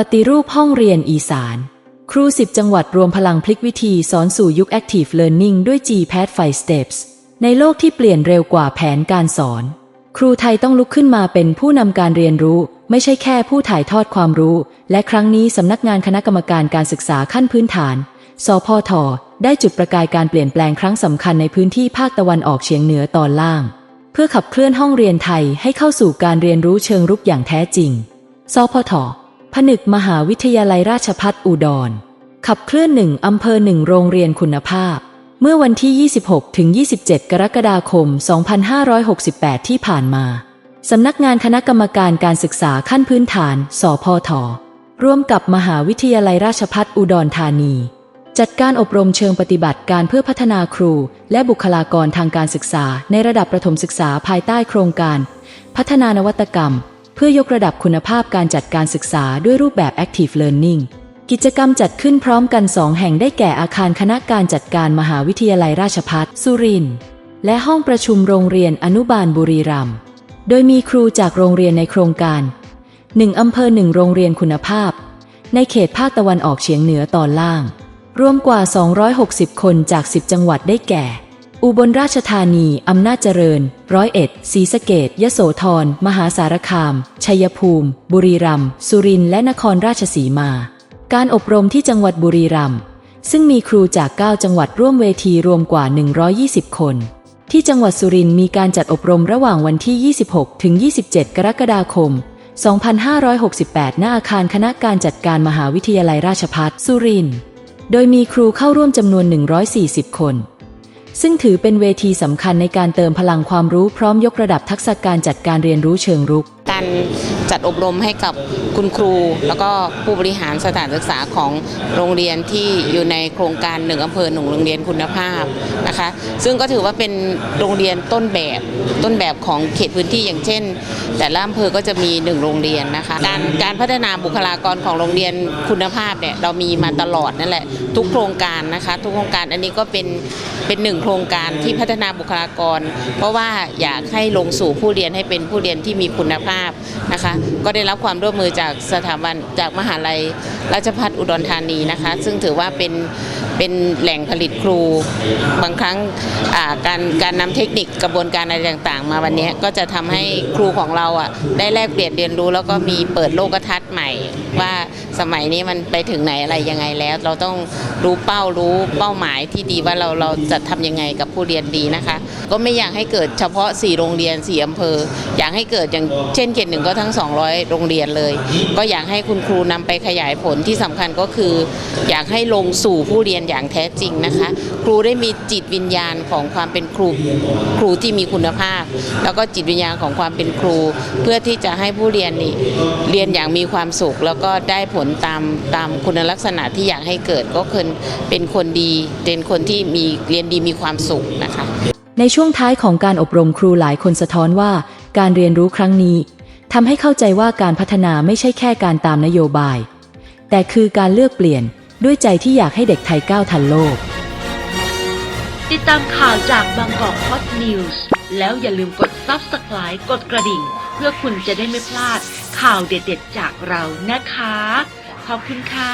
ปฏิรูปห้องเรียนอีสาน ครู10จังหวัดรวมพลังพลิกวิธีสอนสู่ยุค Active Learning ด้วย G-Pad 5 Steps ในโลกที่เปลี่ยนเร็วกว่าแผนการสอน ครูไทยต้องลุกขึ้นมาเป็นผู้นำการเรียนรู้ ไม่ใช่แค่ผู้ถ่ายทอดความรู้ และครั้งนี้สำนักงานคณะกรรมการการศึกษาขั้นพื้นฐาน สพท ได้จุดประกายการเปลี่ยนแปลงครั้งสำคัญในพื้นที่ภาคตะวันออกเฉียงเหนือตอนล่าง เพื่อขับเคลื่อนห้องเรียนไทยให้เข้าสู่การเรียนรู้เชิงรุกอย่างแท้จริง สพท ผนึกมหาวิทยาลัยราชพัฒอุดร ขับเคลื่อนหนึ่งอำเภอหนึ่งโรงเรียนคุณภาพ เมื่อวันที่ 26 ถึง 27 กรกฎาคม 2568 ที่ผ่านมา สำนักงานคณะกรรมการการศึกษาขั้นพื้นฐาน สพท ร่วมกับมหาวิทยาลัยราชพัฒอุดรธานี จัดการอบรมเชิงปฏิบัติการเพื่อพัฒนาครู และบุคลากรทางการศึกษา ในระดับประถมศึกษาภายใต้โครงการ พัฒนานวัตกรรม เพื่อยกระดับคุณภาพการจัดการศึกษาด้วยรูปแบบ Active Learning กิจกรรมจัดขึ้นพร้อมกันสองแห่งได้แก่อาคารคณะการจัดการมหาวิทยาลัยราชพัฒสุรินทร์และห้องประชุมโรงเรียนอนุบาลบุรีรัมย์โดยมีครูจากโรงเรียนในโครงการหนึ่งอำเภอหนึ่งโรงเรียนคุณภาพ ในเขตภาคตะวันออกเฉียงเหนือตอนล่าง รวมกว่า 260 คนจาก 10 จังหวัดได้แก่ อุบลราชธานี อำนาจเจริญ ร้อยเอ็ดศรีสะเกดยโสธร มหาสารคาม ชัยภูมิ บุรีรัมย์ สุรินทร์ และนครราชสีมา การอบรมที่จังหวัดบุรีรัมย์ ซึ่งมีครูจาก 9 จังหวัดร่วมเวทีรวมกว่า 120 คน ที่จังหวัดสุรินทร์มีการจัดอบรมระหว่างวันที่ 26 ถึง 27 กรกฎาคม 2568 หน้าอาคารคณะการจัดการมหาวิทยาลัยราชภัฏสุรินทร์ โดยมีครูเข้าร่วมจำนวน 140 คน ซึ่งถือเป็นเวทีสำคัญในการเติมพลังความรู้พร้อมยกระดับทักษะการจัดการเรียนรู้เชิงรุก การจัดอบรมให้กับคุณครู แล้วก็ผู้บริหารสถานศึกษาของโรงเรียนที่อยู่ในโครงการหนึ่งอำเภอหนึ่งโรงเรียนคุณภาพนะคะ ซึ่งก็ถือว่าเป็นโรงเรียนต้นแบบต้นแบบของเขตพื้นที่อย่างเช่น แต่ละอำเภอก็จะมีหนึ่งโรงเรียนนะคะการการพัฒนาบุคลากรของโรงเรียนคุณภาพเนี่ยเรามีมาตลอดนั่นแหละทุกโครงการนะคะ ทุกโครงการอันนี้ก็เป็นเป็นหนึ่งโครงการที่พัฒนาบุคลากร เพราะว่าอยากให้ลงสู่ผู้เรียนให้เป็นผู้เรียนที่มีคุณภาพนะคะ ก็ได้รับความร่วมมือจากสถาบันจากมหาลัยราชภัฏอุดรธานีนะคะ ซึ่งถือว่าเป็นเป็นแหล่งผลิตครู บางครั้งการการนำเทคนิคกระบวนการอะไรต่างๆ มาวันนี้ก็จะทำให้ครูของเราอะได้แลกเปลี่ยนเรียนรู้ แล้วก็มีเปิดโลกทัศน์ใหม่ ว่าสมัยนี้มันไปถึงไหนอะไรยังไงแล้ว เราต้องรู้เป้ารู้เป้าหมายที่ดีว่าเราเราจะทำยังไงกับผู้เรียนดีนะคะ ก็ไม่อยากให้เกิดเฉพาะ 4 โรงเรียน 4 อำเภอ อยากให้เกิดอย่างเช่นเขตหนึ่งก็ทั้ง 200 โรงเรียนเลย ก็อยากให้คุณครูนำไปขยายผลที่สำคัญก็คือ อยากให้ลงสู่ผู้เรียนอย่างแท้จริงนะคะ ครูได้มีจิตวิญญาณของความเป็นครูครูที่มีคุณภาพ แล้วก็จิตวิญญาณของความเป็นครู เพื่อที่จะให้ผู้เรียนนี่เรียนอย่างมีความสุข แล้วก็ได้ผลตามตามคุณลักษณะที่อยากให้เกิดก็คือเป็นคนดีเป็นคนที่มีเรียนดีมีความสุขนะคะ ในช่วงท้ายของการอบรมครูหลายคนสะท้อนว่า การเรียนรู้ครั้งนี้ทำให้เข้าใจว่าการพัฒนาไม่ใช่แค่การตามนโยบาย แต่คือการเลือกเปลี่ยนด้วยใจที่อยากให้เด็กไทยก้าวทันโลก ติดตามข่าวจากบางกอกฮอตนิวส์แล้วอย่าลืมกด Subscribe กดกระดิ่ง เพื่อคุณจะได้ไม่พลาดข่าวเด็ดๆจากเรานะคะ ขอบคุณค่ะ